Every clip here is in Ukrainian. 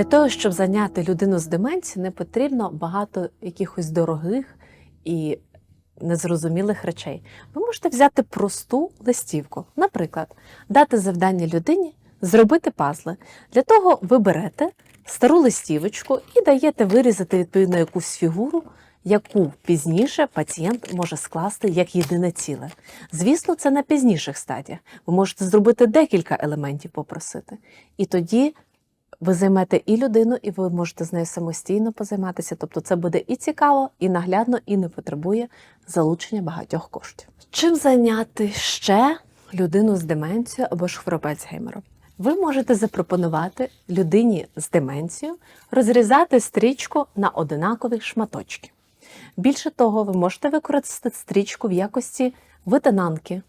Для того, щоб зайняти людину з деменцією, не потрібно багато якихось дорогих і незрозумілих речей. Ви можете взяти просту листівку, наприклад, дати завдання людині зробити пазли. Для того ви берете стару листівочку і даєте вирізати відповідно якусь фігуру, яку пізніше пацієнт може скласти як єдине ціле. Звісно, це на пізніших стадіях. Ви можете зробити декілька елементів попросити. І тоді ви займете і людину, і ви можете з нею самостійно позайматися. Тобто це буде і цікаво, і наглядно, і не потребує залучення багатьох коштів. Чим зайняти ще людину з деменцією або ж хворобою Альцгеймера? Ви можете запропонувати людині з деменцією розрізати стрічку на одинакові шматочки. Більше того, ви можете використати стрічку в якості витинанки.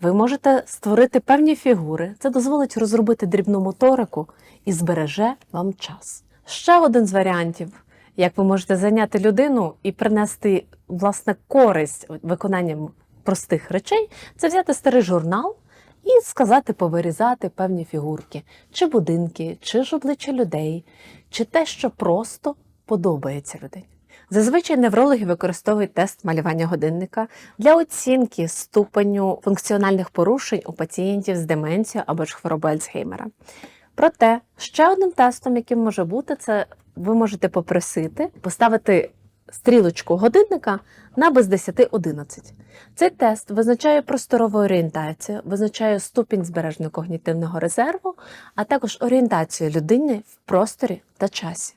Ви можете створити певні фігури. Це дозволить розробити дрібну моторику і збереже вам час. Ще один з варіантів, як ви можете зайняти людину і принести власне користь виконанням простих речей, це взяти старий журнал і сказати повирізати певні фігурки, чи будинки, чи ж обличчя людей, чи те, що просто подобається людині. Зазвичай неврологи використовують тест малювання годинника для оцінки ступеню функціональних порушень у пацієнтів з деменцією або ж хворобою Альцгеймера. Проте ще одним тестом, яким може бути, це ви можете попросити поставити стрілочку годинника на без 10 11. Цей тест визначає просторову орієнтацію, визначає ступінь збережного когнітивного резерву, а також орієнтацію людини в просторі та часі.